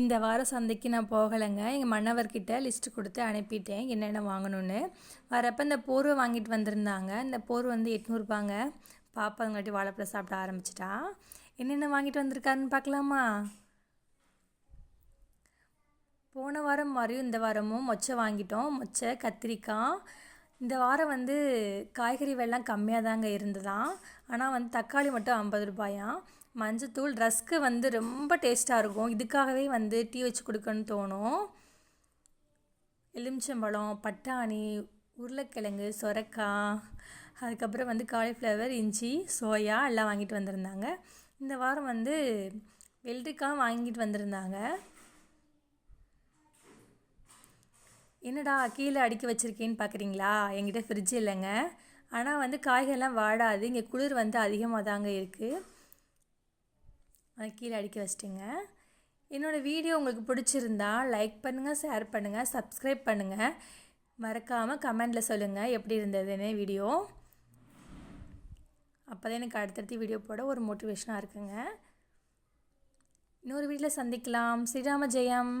இந்த வார சந்தைக்கு நான் போகலைங்க. எங்கள் மன்னவர்கிட்ட லிஸ்ட்டு கொடுத்து அனுப்பிட்டேன் என்னென்ன வாங்கணும்னு. வரப்போ இந்த போர்வை வாங்கிட்டு வந்திருந்தாங்க. இந்த போர்வை வந்து எட்நூறுபாங்க பாப்பா அதுங்காட்டி வாழைப்பழம் சாப்பிட ஆரம்பிச்சிட்டா. என்னென்ன வாங்கிட்டு வந்திருக்காருன்னு பார்க்கலாமா? போன வாரம் மாதிரியும் இந்த வாரமும் மொச்சை வாங்கிட்டோம். மொச்சை கத்திரிக்காய். இந்த வாரம் வந்து காய்கறி வெள்ளம் கம்மியாக தாங்க இருந்ததான் ஆனால் வந்து தக்காளி மட்டும் ஐம்பது ரூபாயாம். மஞ்சத்தூள் ரஸ்க்கு வந்து ரொம்ப டேஸ்ட்டாக இருக்கும். இதுக்காகவே வந்து டீ வச்சு கொடுக்கணும்னு தோணும். எலுமிச்சம்பழம் பட்டாணி உருளைக்கிழங்கு சொரக்காய் அதுக்கப்புறம் வந்து காலிஃப்ளவர் இஞ்சி சோயா எல்லாம் வாங்கிட்டு வந்திருந்தாங்க. இந்த வாரம் வந்து வெள்ளரிக்காய் வாங்கிட்டு வந்திருந்தாங்க. என்னடா கீழே அடுக்கி வச்சுருக்கேன்னு பார்க்குறீங்களா என்கிட்ட ஃப்ரிட்ஜ் இல்லைங்க. ஆனால் வந்து காய்கறிலாம் வாடாது. இங்கே குளிர் வந்து அதிகமாக தாங்க இருக்குது அதை கீழே அடுக்கி வச்சிட்டிங்க. என்னோடய வீடியோ உங்களுக்கு பிடிச்சிருந்தா லைக் பண்ணுங்கள் ஷேர் பண்ணுங்கள் சப்ஸ்கிரைப் பண்ணுங்கள் மறக்காமல் கமெண்டில் சொல்லுங்கள் எப்படி இருந்ததுன்னு வீடியோ. அப்போ தான் எனக்கு அடுத்தடுத்து வீடியோ போட ஒரு மோட்டிவேஷனாக இருக்குங்க. இன்னொரு வீட்டில் சந்திக்கலாம். ஸ்ரீராம ஜெயம்